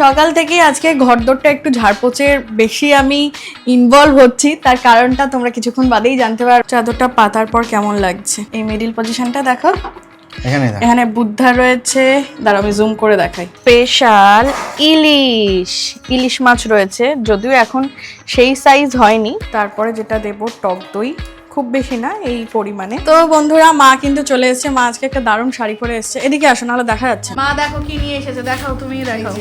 সকাল থেকেই আজকে ঘরদোরটা একটু ঝাড়পোছের বেশি আমি ইনভলভ হচ্ছি। তার কারণটা তোমরা কিছুক্ষণ বাদেই জানতে পারো। চাদরটা পাতার পর কেমন লাগছে। এই মিডিল পজিশনটা দেখো। এখানে দেখ। এখানে বুদ্ধা রয়েছে। দাঁড়া আমি জুম করে দেখাই। স্পেশাল ইলিশ। ইলিশ মাছ রয়েছে। যদিও এখন সেই সাইজ হয়নি। তারপরে যেটা দেব টক দই। খুব বেশি না এই পরিমাণে। তো বন্ধুরা মা কিন্তু চলে এসেছে। মা আজকে একটা দারুণ শাড়ি পরে এসেছে। এদিকে আসো নাহলে দেখা যাচ্ছে মা দেখো কি নিয়ে এসেছে। দেখাও তুমি দেখাও।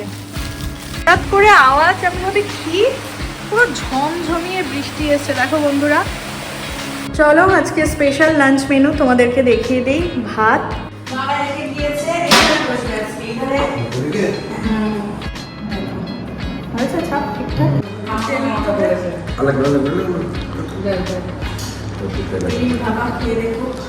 হঠাৎ করে আওয়াজ আমি ভাবি কি? পুরো ঝমঝমিয়ে বৃষ্টি এসেছে। দেখো বন্ধুরা। চলো আজকে স্পেশাল লাঞ্চ মেনু তোমাদেরকে দেখিয়ে দিই। ভাত। বাবা রেখে গিয়েছে এখানে বসে আছি। এখানে? হয়েছে ছাপ ঠিকঠাক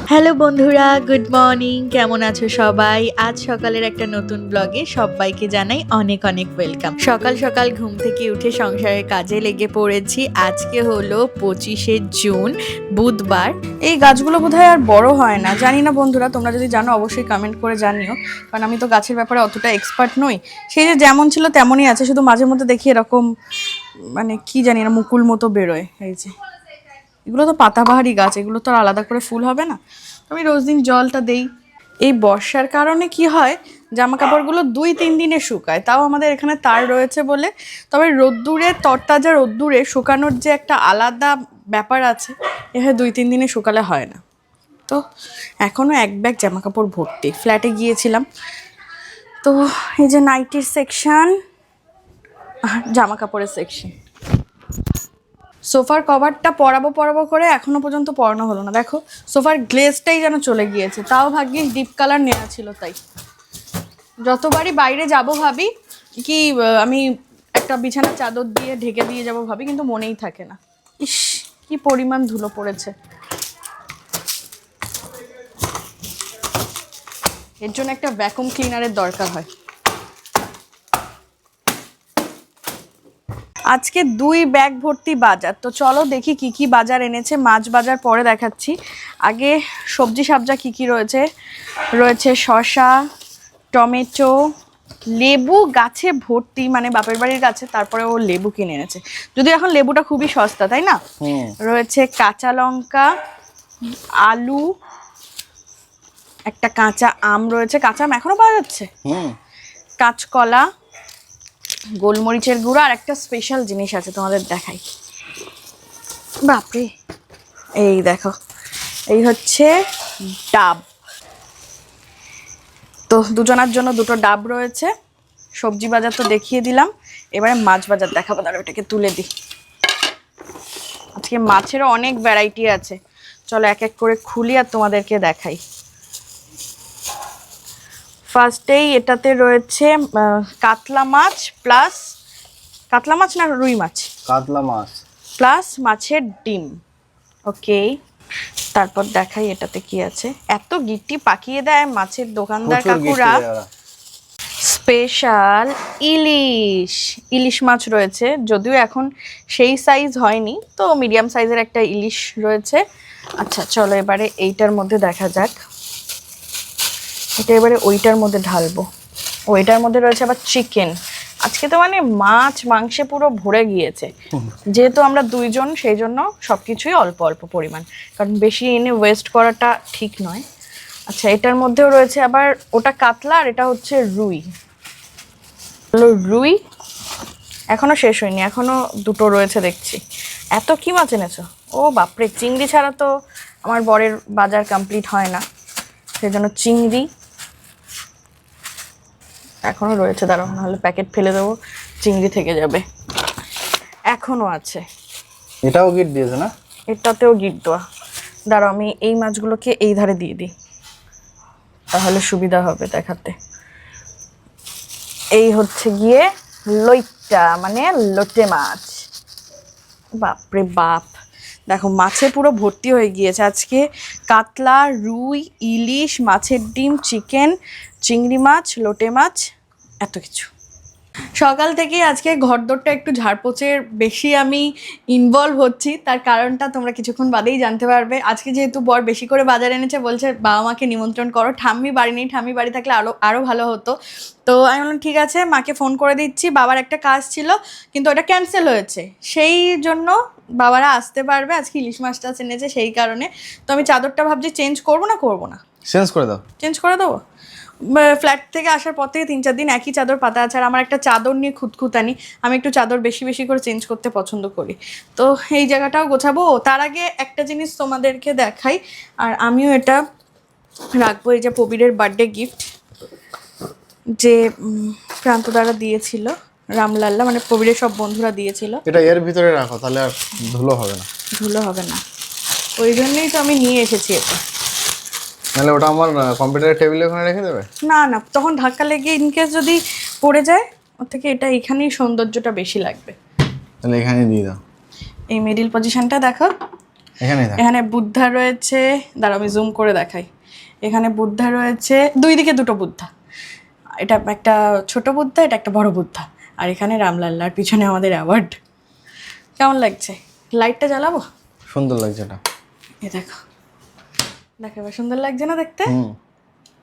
হ্যালো বন্ধুরা, গুড মর্নিং। কেমন আছো সবাই? আজ সকালের একটা নতুন ব্লগে সবাইকে জানাই অনেক অনেক ওয়েলকাম। সকাল সকাল ঘুম থেকে উঠে সংসারের কাজে লেগে পড়েছি। আজকে হলো পঁচিশে জুন, বুধবার। এই গাছগুলো বোধহয় আর বড় হয় না। জানি না বন্ধুরা, তোমরা যদি জানো অবশ্যই কমেন্ট করে জানিও। কারণ আমি তো গাছের ব্যাপারে অতটা এক্সপার্ট নই। সেই যে যেমন ছিল তেমনই আছে, শুধু মাঝে মধ্যে দেখি এরকম মানে কি জানি না, মুকুল মতো বেরোয়। এই যে। এগুলো তো পাতাবাহারি গাছ, এগুলো তো আর আলাদা করে ফুল হবে না। আমি রোজ দিন জলটা দেই। এই বর্ষার কারণে কি হয় জামা কাপড়গুলো দুই তিন দিনে শুকায়, তাও আমাদের এখানে তার রয়েছে বলে। তবে রোদ্দুরে, তরতাজা রোদ্দুরে শুকানোর যে একটা আলাদা ব্যাপার আছে এভাবে দুই তিন দিনে শুকালে হয় না। তো এখনও এক ব্যাগ জামা কাপড় ভর্তি, ফ্ল্যাটে গিয়েছিলাম। তো এই যে নাইটির সেকশন আর জামা কাপড়ের সেকশন। সোফার কভারটা পরাবো পরাবো করে এখনও পর্যন্ত পরানো হলো না। দেখো, সোফার গ্লেজটাই যেন চলে গিয়েছে। তাও ভাগ্যিস ডিপ কালার নেওয়া ছিল তাই। যতবারই বাইরে যাব ভাবি, কি আমি একটা বিছানা চাদর দিয়ে ঢেকে দিয়ে যাব ভাবি, কিন্তু মনেই থাকে না। ইস, কি পরিমাণ ধুলো পড়েছে। এর জন্য একটা ভ্যাকুম ক্লিনারের দরকার হয়। আজকে দুই ব্যাগ ভর্তি বাজার। তো চলো দেখি কি কি বাজার এনেছে। মাছ বাজার পরে দেখাচ্ছি। আগে সবজি সাবজা কি কি রয়েছে? রয়েছে শসা টমেটো লেবু গাছে ভর্তি মানে বাপের বাড়ির গাছে তারপরে ও লেবু কিনে এনেছে। যদিও এখন লেবুটা খুবই সস্তা তাই না? রয়েছে কাঁচা লঙ্কা আলু একটা কাঁচা আম রয়েছে। কাঁচা আম এখনও পাওয়া যাচ্ছে? কাঁচকলা গোলমরিচের গুঁড়ো আর একটা স্পেশাল জিনিস আছে তোমাদের দেখাই। বাপরে, এই দেখো, এই হচ্ছে ডাব। তো দুজনার জন্য দুটো ডাব রয়েছে। সবজি বাজার তো দেখিয়ে দিলাম, এবারে মাছ বাজার দেখাবো দাঁড়া ওটাকে তুলে দিই। আজকে মাছেরও অনেক ভ্যারাইটি আছে। চলো এক এক করে খুলি আর তোমাদেরকে দেখাই। ফার্স্টেই এটাতে রয়েছে কাতলা মাছ প্লাস কাতলা মাছ না রুই মাছ? কাতলা মাছ। প্লাস মাছের ডিম। ওকে তারপর দেখাই এটাতে কি আছে। এত গিট্টি পাকিয়ে দেয় মাছের দোকানদার কাকুরা। স্পেশাল ইলিশ। ইলিশ মাছ রয়েছে যদিও এখন সেই সাইজ হয়নি তো মিডিয়াম সাইজের একটা ইলিশ রয়েছে। আচ্ছা চলো এবারে এইটার মধ্যে দেখা যাক। এটা এবারে ওইটার মধ্যে ঢালবো। ওইটার মধ্যে রয়েছে আবার চিকেন আজকে তো মানে মাছ মাংসে পুরো ভরে গিয়েছে। যেহেতু আমরা দুইজন সেই জন্য সব কিছুই অল্প অল্প পরিমাণ। কারণ বেশি এনে ওয়েস্ট করাটা ঠিক নয়। আচ্ছা এটার মধ্যেও রয়েছে আবার ওটা কাতলা আর এটা হচ্ছে রুই। হলো রুই এখনও শেষ হয়নি এখনও দুটো রয়েছে দেখছি। এত কি মাছ এনেছো? ও বাপরে চিংড়ি ছাড়া তো আমার বরের বাজার কমপ্লিট হয় না। সেই জন্য চিংড়ি এখনও রয়েছে দাঁড়াও নাহলে প্যাকেট ফেলে দেবো চিংড়ি থেকে যাবে। এখনও আছে। এটাও গিট দিয়েছে না? এটাতেও গিট দেওয়া। দাঁড়াও আমি এই মাছগুলোকে এই ধারে দিয়ে দিই। তাহলে সুবিধা হবে দেখাতে। এই হচ্ছে গিয়ে লইট্টা মানে লোটে মাছ। বাপরে বাপ। দেখো মাছে পুরো ভর্তি হয়ে গিয়েছে। আজকে কাতলা রুই ইলিশ মাছের ডিম চিকেন চিংড়ি মাছ লোটে মাছ এত কিছু। সকাল থেকে আজকে ঘরদোরটা একটু ঝাড়পোছের বেশি আমি ইনভলভ হচ্ছি। তার কারণটা তোমরা কিছুক্ষণ বাদেই জানতে পারবে। আজকে যেহেতু বর বেশি করে বাজার এনেছে বলছে বাবা মাকে নিমন্ত্রণ করো। ঠাম্মি বাড়ি নেই ঠাম্মি বাড়ি থাকলে আরও আরও ভালো হতো। তো আমি বললাম ঠিক আছে মাকে ফোন করে দিচ্ছি। বাবার একটা কাজ ছিল কিন্তু ওটা ক্যান্সেল হয়েছে। সেই জন্য বাবারা আসতে পারবে। আজকে ইলিশ মাছটা এনেছে সেই কারণে। তো আমি চাদরটা ভাবছি চেঞ্জ করব না করব না? চেঞ্জ করে দাও। চেঞ্জ করে দেবো? ফ্ল্যাট থেকে আসার পর থেকে তিন চার দিন একই চাদর পাতা আছে। আর আমার একটা চাদর নিয়ে খুঁতখুতানি। আমি একটু চাদর বেশি বেশি করে চেঞ্জ করতে পছন্দ করি। তো এই জায়গাটাও গোছাবো। তার আগে একটা জিনিস তোমাদেরকে দেখাই। আর আমিও এটা রাখব। এই যে প্রবীরের বার্থডে গিফট যে প্রান্ত দ্বারা দিয়েছিল রামলাল্লা। মানে প্রবীরের সব বন্ধুরা দিয়েছিল। এটা এর ভিতরে রাখো তাহলে আর ধুলো হবে না। ধুলো হবে না। ওই জন্যই তো আমি নিয়ে এসেছি এটা। নাহলে ওটা আমার কম্পিউটারের টেবিলে ওখানে রেখে দেবে? না না তখন ধাক্কা লেগে ইনকেস যদি পড়ে যায় ওর থেকে এটা এখানেই সৌন্দর্যটা বেশি লাগবে। তাহলে এখানে দিয়ে দাও। এই মিডিল পজিশনটা দেখো। এখানেই থাক। এখানে বুদ্ধা রয়েছে দাঁড়াও আমি জুম করে দেখাই। এখানে বুদ্ধা রয়েছে দুই দিকে দুটো বুদ্ধা। এটা একটা ছোট বুদ্ধা এটা একটা বড় বুদ্ধা। আর এখানে রামলাল্লার পিছনে আমাদের অ্যাওয়ার্ড কেমন লাগছে? লাইটটা জ্বালাবো? সুন্দর লাগছে এটা। এ দেখো। দেখো এবার সুন্দর লাগছে না দেখতে?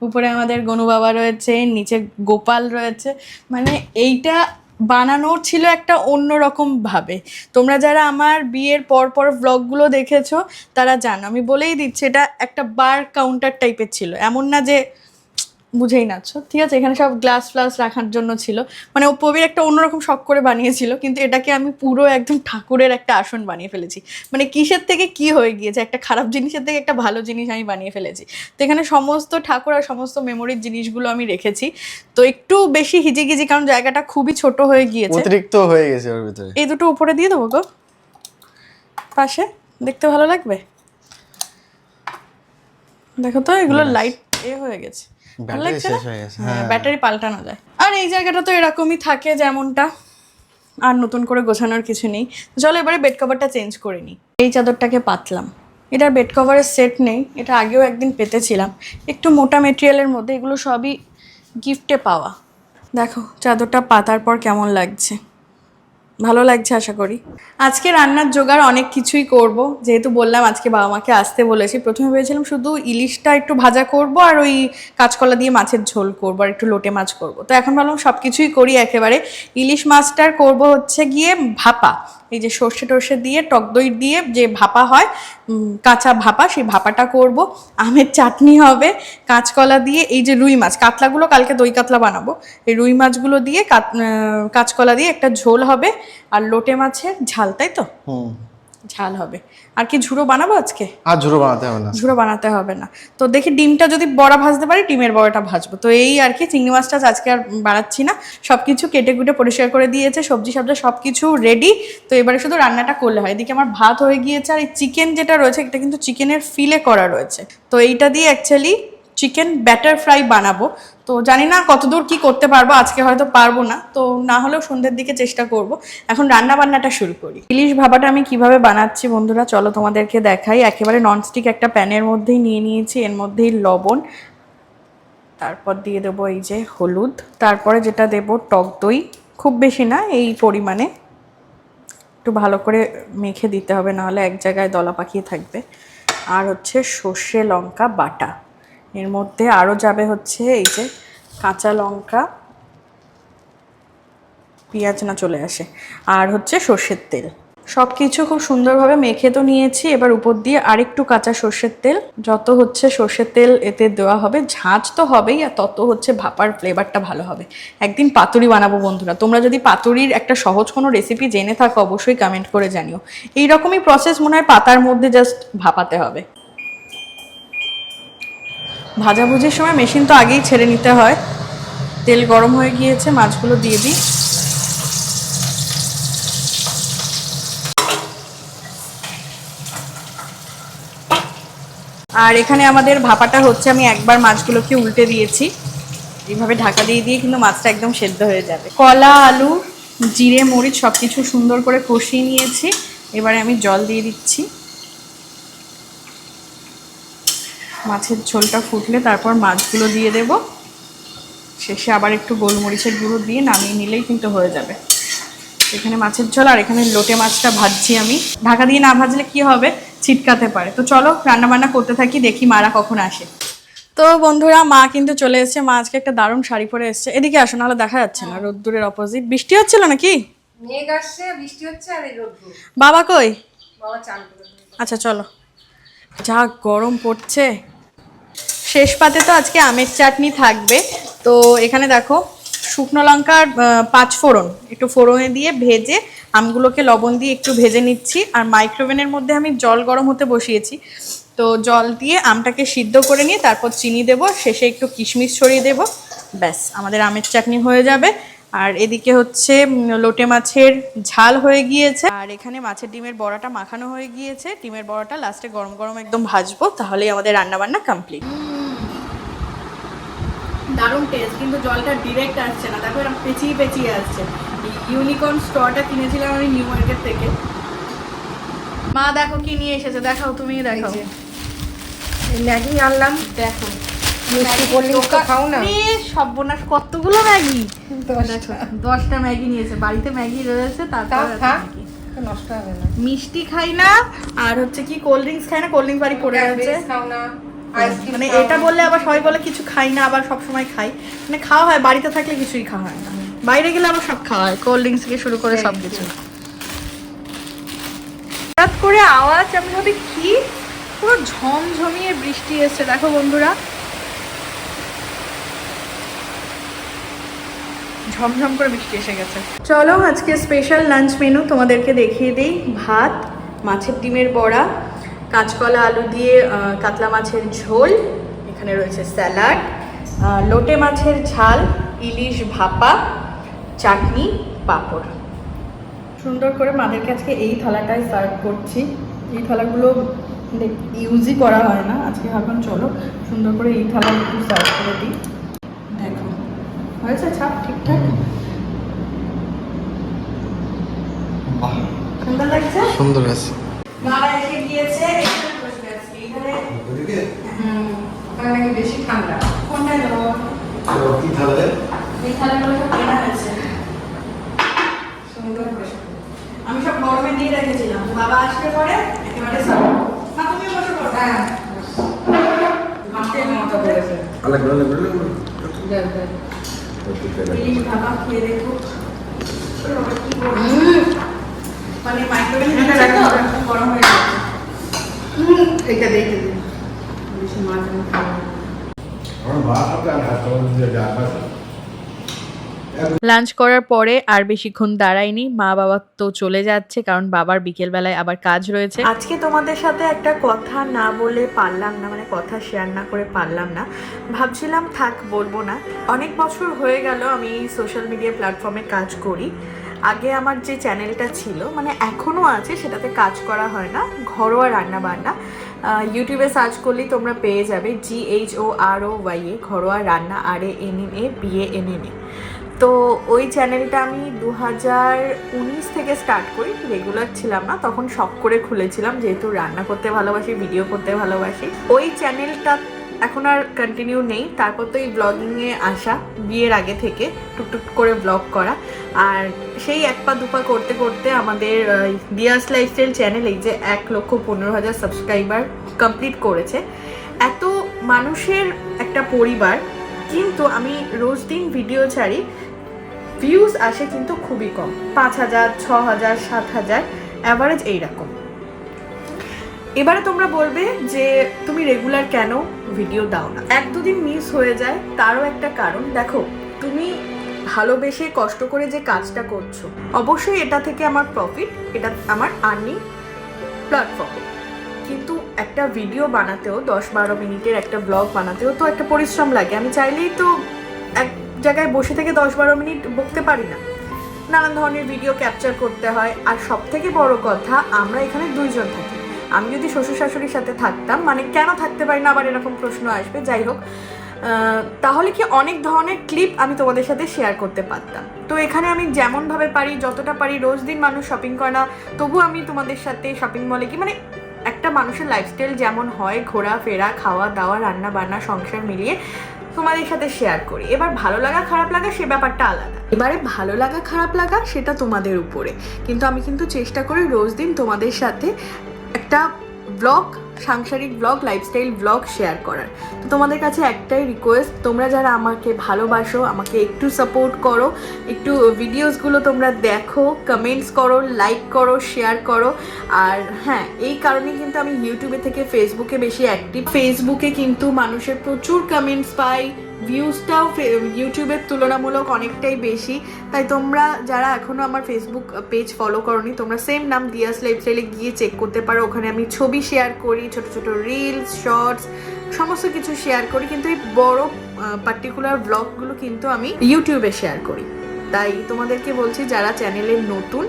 উপরে আমাদের গনু বাবা রয়েছে নিচে গোপাল রয়েছে। মানে এইটা বানানোর ছিল একটা অন্য রকম ভাবে। তোমরা যারা আমার বিয়ের পর পর ব্লগগুলো দেখেছ তারা জানো। আমি বলেই দিচ্ছি এটা একটা বার কাউন্টার টাইপের ছিল। এমন না যে বুঝেই নাচছো। ঠিক আছে এখানে সব গ্লাস ফ্লাস রাখার জন্য ছিল। মানে ও প্রবীর একটা অন্যরকম শখ করে বানিয়েছিল কিন্তু এটাকে আমি পুরো একদম ঠাকুরের একটা আসন বানিয়ে ফেলেছি। মানে কিসের থেকে কি হয়ে গিয়েছে? একটা খারাপ জিনিসের থেকে একটা ভালো জিনিস আমি বানিয়ে ফেলেছি। তো এখানে সমস্ত ঠাকুর আর সমস্ত মেমোরির জিনিসগুলো আমি রেখেছি। তো একটু বেশি হিজিগিজি কারণ জায়গাটা খুবই ছোট হয়ে গিয়েছে। অতিরিক্ত হয়ে গেছে ওর ভিতরে। এই দুটো উপরে দিয়ে দেবো গো। পাশে দেখতে ভালো লাগবে? দেখো তো এগুলো লাইট এ হয়ে গেছে। ভালো ব্যাটারি লাগছে হয়ে ব্যাটারি পাল্টানো যায়। আর এই জায়গাটা তো এরকমই থাকে যেমনটা আর নতুন করে গোছানোর কিছু নেই। চলো এবারে বেড কভারটা চেঞ্জ করে নিই। এই চাদরটাকে পাতলাম। এটার বেড কভারের সেট নেই এটা আগেও একদিন পেতেছিলাম। একটু মোটা মেটেরিয়ালের মধ্যে এগুলো সবই গিফটে পাওয়া। দেখো চাদরটা পাতার পর কেমন লাগছে। ভালো লাগছে আশা করি। আজকে রান্নার জোগাড় অনেক কিছুই করব। যেহেতু বললাম আজকে বাবা মাকে আসতে বলেছি, প্রথমে ভেবেছিলাম শুধু ইলিশটা একটু ভাজা করব আর ওই কাঁচকলা দিয়ে মাছের ঝোল করব আর একটু লোটে মাছ করব। তো এখন ভাবলাম সব কিছুই করি একেবারে। ইলিশ মাছটার করব হচ্ছে গিয়ে ভাপা। এই যে সর্ষে টর্ষে দিয়ে, টক দই দিয়ে যে ভাপা হয় কাঁচা ভাপা, সেই ভাপাটা করব। আমের চাটনি হবে, কাঁচকলা দিয়ে এই যে রুই মাছ, কাতলাগুলো কালকে দই কাতলা বানাবো। এই রুই মাছগুলো দিয়ে কাঁচকলা দিয়ে একটা ঝোল হবে, আর লোটে মাছের ঝাল, তাই তো? হুম। ঝাল হবে। আর কি ঝুড়ো বানাবো আজকে? আর ঝুড়ো বানাতে হবে না। ঝুড়ো বানাতে হবে না। তো দেখি ডিমটা যদি বড়া ভাজতে পারি ডিমের বড়াটা ভাজবো। তো এই আর কি চিংড়ি মাছটা আজকে আর বাড়াচ্ছি না। সব কিছু কেটে কুটে পরিষ্কার করে দিয়েছে সবজি সবজি সব কিছু রেডি তো এবারে শুধু রান্নাটা করলে হয়। এদিকে আমার ভাত হয়ে গিয়েছে আর এই চিকেন যেটা রয়েছে এটা কিন্তু চিকেনের ফিলে করা রয়েছে। তো এইটা দিয়ে অ্যাকচুয়ালি চিকেন ব্যাটার ফ্রাই বানাবো। তো জানি না কতদূর কি করতে পারব, আজকে হয়তো পারব না। তো না হলেও সন্ধ্যের দিকে চেষ্টা করব। এখন রান্না বান্নাটা শুরু করি। ইলিশ ভাবাটা আমি কীভাবে বানাচ্ছি বন্ধুরা, চলো তোমাদেরকে দেখাই। একেবারে ননস্টিক একটা প্যানের মধ্যেই নিয়ে নিয়েছি, এর মধ্যেই লবণ, তারপর দিয়ে দেবো এই যে হলুদ, তারপরে যেটা দেব টক দই। খুব বেশি না, এই পরিমাণে। একটু ভালো করে মেখে দিতে হবে, নাহলে এক জায়গায় দলা পাকিয়ে থাকবে। আর হচ্ছে সর্ষে লঙ্কা বাটা। এর মধ্যে আরও যাবে হচ্ছে এই যে কাঁচা লঙ্কা, পেঁয়াজ না চলে আসে। আর হচ্ছে সর্ষের তেল। সব কিছু খুব সুন্দরভাবে মেখে তো নিয়েছি, এবার উপর দিয়ে আরেকটু কাঁচা সর্ষের তেল। যত হচ্ছে সর্ষের তেল এতে দেওয়া হবে ঝাঁঝ তো হবেই, আর তত হচ্ছে ভাপার ফ্লেভারটা ভালো হবে। একদিন পাতুরি বানাবো বন্ধুরা, তোমরা যদি পাতুরির একটা সহজ কোনো রেসিপি জেনে থাকো, অবশ্যই কমেন্ট করে জানিও। এই রকমই প্রসেস মনে হয় পাতার মধ্যে জাস্ট ভাপাতে হবে। ভাজাভুজির সময় মেশিন তো আগেই ছেড়ে নিতে হয়। তেল গরম হয়ে গিয়েছে, মাছগুলো দিয়ে দিই। আর এখানে আমাদের ভাপাটা হচ্ছে, আমি একবার মাছগুলোকে উল্টে দিয়েছি। এইভাবে ঢাকা দিয়ে দিয়ে কিন্তু মাছটা একদম সেদ্ধ হয়ে যাবে। কলা, আলু, জিরে, মরিচ সব কিছু সুন্দর করে কষিয়ে নিয়েছি। এবারে আমি জল দিয়ে দিচ্ছি। মাছের ঝোলটা ফুটলে তারপর মাছগুলো দিয়ে দেব। শেষে আবার একটু গোলমরিচের গুঁড়ো দিয়ে নামিয়ে নিলেই কিন্তু হয়ে যাবে। এখানে মাছের ঝোল আর এখানে লোটে মাছটা ভাজছি আমি। ঢাকা দিয়ে না ভাজলে কি হবে? ছিটকাতে পারে। তো চলো রান্না বান্না করতে থাকি দেখি মারা কখন আসে। তো বন্ধুরা মা কিন্তু চলে এসেছে। মা আজকে একটা দারুণ শাড়ি পরে এসেছে। এদিকে আসো নাহলে দেখা যাচ্ছে না। রোদ্দুরের অপোজিট বৃষ্টি হচ্ছিল নাকি? মেঘ আসছে বৃষ্টি হচ্ছে আর এই রোদ্দুর। বাবা কই? বাবা চান আচ্ছা চলো। যা গরম পড়ছে। শেষ পাতে তো আজকে আমের চাটনি থাকবে। তো এখানে দেখো, শুকনো লঙ্কার পাঁচ ফোড়ন। একটু ফোড়নে দিয়ে ভেজে আমগুলোকে লবণ দিয়ে একটু ভেজে নিচ্ছি। আর মাইক্রোওভেনের মধ্যে আমি জল গরম হতে বসিয়েছি। তো জল দিয়ে আমটাকে সিদ্ধ করে নিয়ে তারপর চিনি দেব, শেষে একটু কিশমিশ ছড়িয়ে দেব। ব্যাস, আমাদের আমের চাটনি হয়ে যাবে। আর এদিকে হচ্ছে লোটে মাছের ঝাল হয়ে গিয়েছে। আর এখানে মাছের ডিমের বড়াটা মাখানো হয়ে গিয়েছে। ডিমের বড়াটা লাস্টে গরম গরম একদম ভাজবো, তাহলেই আমাদের রান্না বান্না কমপ্লিট। দারুণ টেস্ট কিন্তু জলটা ডিরেক্ট আসছে না। দেখো এরকম পেঁচিয়ে পেঁচিয়ে আসছে। ইউনিকর্ন স্ট্রটা কিনেছিলাম আমি নিউ মার্কেট থেকে। মা দেখো কি নিয়ে এসেছে দেখাও তুমি এই ম্যাগি আনলাম। দেখো। মিষ্টি করলে তো খাও না। সর্বনাশ কতগুলো ম্যাগি? দশটা। ম্যাগি নিয়েছে। বাড়িতে ম্যাগি রয়েছে তারপর নষ্ট হবে না। মিষ্টি খাই না আর হচ্ছে কি কোল্ড ড্রিঙ্কস খাই না কোল্ড ড্রিঙ্কস বাড়ি পড়ে আছে। খাও না। মানে এটা বললে আবার সবাই বলে কিছু খাই না আবার সব সময় খাই। মানে খাওয়া হয় বাড়িতে থাকলে কিছুই খাওয়া হয় না। বাইরে গেলে আবার সব খাওয়া হয় কোল্ড ড্রিঙ্কস থেকে শুরু করে সব কিছু। হঠাৎ করে আওয়াজ আমি ভাবি কি? পুরো ঝমঝমিয়ে বৃষ্টি এসছে দেখো বন্ধুরা। ঝমঝম করে বৃষ্টি এসে গেছে। চলো আজকে স্পেশাল লাঞ্চ মেনু তোমাদেরকে দেখিয়ে দিই। ভাত মাছের ডিমের বড়া কাঁচকলা আলু দিয়ে কাতলা মাছের ঝোল এখানে রয়েছে স্যালাড লোটে মাছের ঝাল ইলিশ ভাপা চাটনি পাঁপড়। সুন্দর করে মাদেরকে আজকে এই থালাটাই সার্ভ করছি। এই থালাগুলো ইউজই করা হয় না। আজকে ভাবলাম চলো সুন্দর করে এই থালা একটু সার্ভ করে দিই। দেখো হয়েছে ছাপ ঠিকঠাক? সুন্দর লাগছে? সুন্দর আছে মারা এসে গিয়েছে এখানে বসবে আজকে এখানে। হুম ওখানে নাকি বেশি ঠান্ডা। কোনটা নেব কি তাহলে এই থালাগুলো সব কেনা হয়েছে সুন্দর বেশি আমি সব গরমে দিয়ে রেখেছিলাম। বাবা আসলে পরে একেবারে সব। মা তুমি বসে পড়ো হ্যাঁ দেখ, দেখ। ইলিশ খেয়ে দেখো। কি বলব? মানে মাইক্রোওয়েভে এটা তো? গরম হয়ে গেছে। হুম, এইটা দেখে দিন বেশি মাছ আমি খাব না। আমার মা সাথে আর হাত দিয়ে যাবে লাঞ্চ করার পরে আর বেশিক্ষণ দাঁড়ায়নি। মা বাবা তো চলে যাচ্ছে কারণ বাবার বিকেলবেলায় আবার কাজ রয়েছে। আজকে তোমাদের সাথে একটা কথা না বলে পারলাম না মানে কথা শেয়ার না করে পারলাম না। ভাবছিলাম থাক বলব না। অনেক বছর হয়ে গেল আমি সোশ্যাল মিডিয়া প্ল্যাটফর্মে কাজ করি। আগে আমার যে চ্যানেলটা ছিল মানে এখনও আছে, সেটাতে কাজ করা হয় না, ঘরোয়া রান্না বান্না ইউটিউবে সার্চ করলেই তোমরা পেয়ে যাবে জি এইচ ও আর ও ওয়াই এ ঘরোয়া রান্না আর A N N A B A N N A তো ওই চ্যানেলটা আমি দু হাজার উনিশ থেকে স্টার্ট করি রেগুলার ছিলাম না, তখন শখ করে খুলেছিলাম, যেহেতু রান্না করতে ভালোবাসি ভিডিও করতে ভালোবাসি। ওই চ্যানেলটা এখন আর কন্টিনিউ নেই। তারপর তো এই ব্লগিংয়ে আসা, বিয়ের আগে থেকে টুকটুক করে ব্লগ করা। আর সেই এক পা দুপা করতে করতে আমাদের দিয়াস লাইফস্টাইল চ্যানেল এই যে এক লক্ষ পনেরো হাজার সাবস্ক্রাইবার কমপ্লিট করেছে। এত মানুষের একটা পরিবার, কিন্তু আমি রোজ দিন ভিডিও ছাড়ি ভিউজ আসে কিন্তু খুবই কম। পাঁচ হাজার, ছ হাজার, সাত হাজার অ্যাভারেজ এইরকম। এবারে তোমরা বলবে যে, তুমি রেগুলার কেন ভিডিও দাও না। এক দুদিন মিস হয়ে যায়, তারও একটা কারণ। দেখো, তুমি ভালোবেসে কষ্ট করে যে কাজটা করছ, অবশ্যই এটা থেকে আমার প্রফিট এটা আমার আর্নিং প্ল্যাটফর্ম কিন্তু একটা ভিডিও বানাতেও, দশ বারো মিনিটের একটা ব্লগ বানাতেও তো একটা পরিশ্রম লাগে। আমি চাইলেই তো এক জায়গায় বসে থেকে দশ বারো মিনিট বকতে পারি না। নানান ধরনের ভিডিও ক্যাপচার করতে হয়। আর সব থেকে বড় কথা, আমরা এখানে দুইজন থাকি। আমি যদি শ্বশুর শাশুড়ির সাথে থাকতাম মানে কেন থাকতে পারি না আবার এরকম প্রশ্ন আসবে? যাই হোক তাহলে কি অনেক ধরনের ক্লিপ আমি তোমাদের সাথে শেয়ার করতে পারতাম। তো এখানে আমি যেমনভাবে পারি, যতটা পারি, রোজ দিন মানুষ শপিং করে না তবু আমি তোমাদের সাথে শপিং মলে কি মানে একটা মানুষের লাইফস্টাইল যেমন হয়, ঘোরাফেরা খাওয়া দাওয়া রান্না বান্না সংসার মিলিয়ে তোমাদের সাথে শেয়ার করি। এবার ভালো লাগা, খারাপ লাগা, সে ব্যাপারটা আলাদা। এবারে ভালো লাগা, খারাপ লাগা, সেটা তোমাদের উপরে। কিন্তু আমি কিন্তু চেষ্টা করি রোজ দিন তোমাদের সাথে একটা ব্লগ সাংসারিক ব্লগ লাইফস্টাইল ব্লগ শেয়ার করার। তো তোমাদের কাছে একটাই রিকোয়েস্ট তোমরা যারা আমাকে ভালোবাসো, আমাকে একটু সাপোর্ট করো, একটু ভিডিওসগুলো তোমরা দেখো কমেন্টস করো লাইক করো শেয়ার করো, আর হ্যাঁ এই কারণে কিন্তু আমি ইউটিউবে থেকে ফেসবুকে বেশি অ্যাক্টিভ ফেসবুকে কিন্তু মানুষের প্রচুর কমেন্টস পাই ভিউজটাও ইউটিউবের তুলনামূলক অনেকটাই বেশি। তাই তোমরা যারা এখনও আমার ফেসবুক পেজ ফলো করনি, তোমরা সেম নাম দিয়াস লাইফস্টাইলে গিয়ে চেক করতে পারো। ওখানে আমি ছবি শেয়ার করি, ছোট ছোট রিলস শর্টস সমস্ত কিছু শেয়ার করি। কিন্তু এই বড় পার্টিকুলার ব্লগগুলো কিন্তু আমি ইউটিউবে শেয়ার করি। তাই তোমাদেরকে বলছি, যারা চ্যানেলে নতুন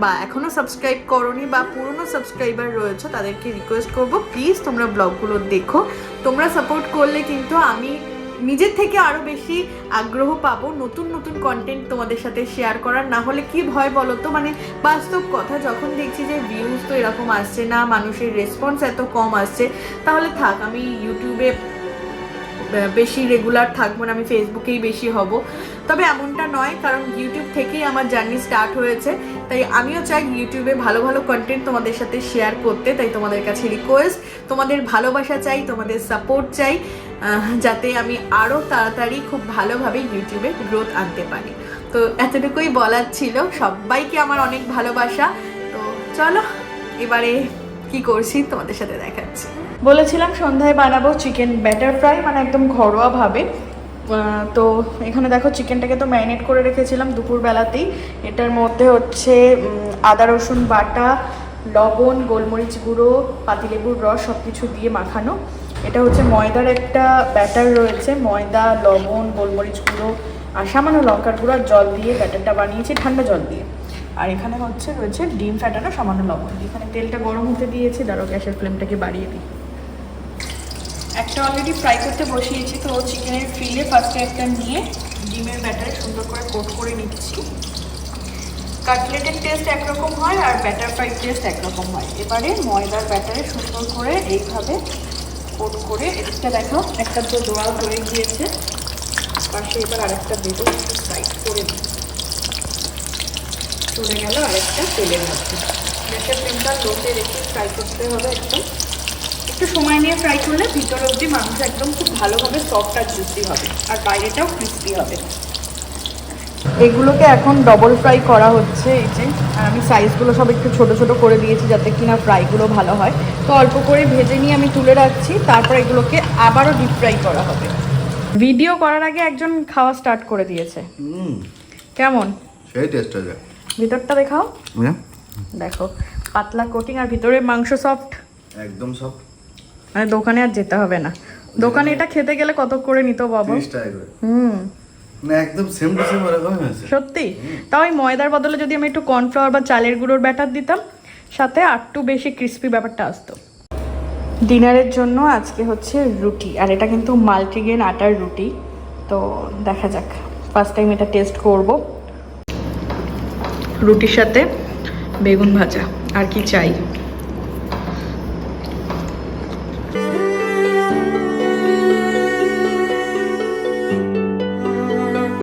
বা এখনও সাবস্ক্রাইব করনি বা পুরনো সাবস্ক্রাইবার রয়েছে, তাদেরকে রিকোয়েস্ট করব প্লিজ তোমরা ব্লগগুলো দেখো। তোমরা সাপোর্ট করলে কিন্তু আমি নিজের থেকে আরও বেশি আগ্রহ পাবো নতুন নতুন কন্টেন্ট তোমাদের সাথে শেয়ার করার। না হলে কি ভয় বলো তো? মানে বাস্তব কথা, যখন দেখছি যে ভিউজ তো এরকম আসছে না, মানুষের রেসপন্স এত কম আসছে, তাহলে থাক, আমি ইউটিউবে বেশি রেগুলার থাকব না, আমি ফেসবুকেই বেশি হব। তবে এমনটা নয়, কারণ ইউটিউব থেকেই আমার জার্নি স্টার্ট হয়েছে। তাই আমিও চাই ইউটিউবে ভালো ভালো কন্টেন্ট তোমাদের সাথে শেয়ার করতে। তাই তোমাদের কাছে রিকোয়েস্ট তোমাদের ভালোবাসা চাই, তোমাদের সাপোর্ট চাই। যাতে আমি আরও তাড়াতাড়ি খুব ভালোভাবে ইউটিউবে গ্রোথ আনতে পারি। তো এতটুকুই বলার ছিল। সবাইকে আমার অনেক ভালোবাসা। তো চলো, এবারে কি করছি তোমাদের সাথে দেখাচ্ছি। বলেছিলাম সন্ধ্যায় বানাবো চিকেন ব্যাটার ফ্রাই মানে একদম ঘরোয়াভাবে। তো এখানে দেখো চিকেনটাকে তো ম্যারিনেট করে রেখেছিলাম দুপুরবেলাতেই। এটার মধ্যে হচ্ছে আদা, রসুন বাটা, লবণ, গোলমরিচ গুঁড়ো, পাতিলেবুর রস সব কিছু দিয়ে মাখানো। এটা হচ্ছে ময়দার একটা ব্যাটার রয়েছে, ময়দা, লবণ, গোলমরিচ গুঁড়ো আর সামান্য লঙ্কার গুঁড়ো জল দিয়ে ব্যাটারটা বানিয়েছি, ঠান্ডা জল দিয়ে। আর এখানে হচ্ছে রয়েছে ডিম ফ্যাটানো সামান্য লবণ। এখানে তেলটা গরম হতে দিয়েছি দাঁড়ো গ্যাসের ফ্লেমটাকে বাড়িয়ে দিই। একটা অলরেডি ফ্রাই করতে বসিয়েছি, তো চিকেনের ফিলে ফার্স্টে একটা নিয়ে ডিমের ব্যাটারে সুন্দর করে কোট করে নিচ্ছি। কাটলেটের টেস্ট একরকম হয় আর ব্যাটার ফ্রাইড টেস্ট একরকম হয়। এবারে ময়দার ব্যাটারে সুন্দর করে এইভাবে কোট করে এটা দেখো, একটা তো দোয়া হয়ে গিয়েছে। পাশে এবার আরেকটা দেবো সাইড করে দিই। চলে গেল আরেকটা তেলের মধ্যে। গ্যাসের ফ্লেমটা লোতে রেখে ফ্রাই করতে হবে একদম। একটু সময় নিয়ে ফ্রাই করলে ভিতর অবধি মাংস একদম খুব ভালোভাবে সফট আর জুসি হবে। আর বাইরেটাও ক্রিস্পি হবে। এগুলোকে এখন ডবল ফ্রাই করা হচ্ছে এই যে। আর আমি সাইজগুলো সব একটু ছোট ছোট করে দিয়েছি যাতে কিনা ফ্রাইগুলো ভালো হয়। তো অল্প করে ভেজে নিয়ে আমি তুলে রাখছি তারপর এগুলোকে আবারও ডিপ ফ্রাই করা হবে। ভিডিও করার আগে একজন খাওয়া স্টার্ট করে দিয়েছে। হুম। কেমন? সেই টেস্ট আছে ভিতরটা দেখাও। হ্যাঁ। দেখো পাতলা কোটিং আর ভিতরে মাংস সফট একদম সফট মানে দোকানে আর যেতে হবে না। দোকানে এটা খেতে গেলে কত করে নিত বাবা হুম। না একদম সেম টু সেম ওরকমই হয়েছে। সত্যি? তাও ওই ময়দার বদলে যদি আমি একটু কর্নফ্লাওয়ার বা চালের গুঁড়োর ব্যাটার দিতাম সাথে আরটু বেশি ক্রিস্পি ব্যাপারটা আসতো। ডিনারের জন্য আজকে হচ্ছে রুটি আর এটা কিন্তু মাল্টিগ্রেন আটার রুটি। তো দেখা যাক ফার্স্ট টাইম এটা টেস্ট করব। রুটির সাথে বেগুন ভাজা আর কি চাই?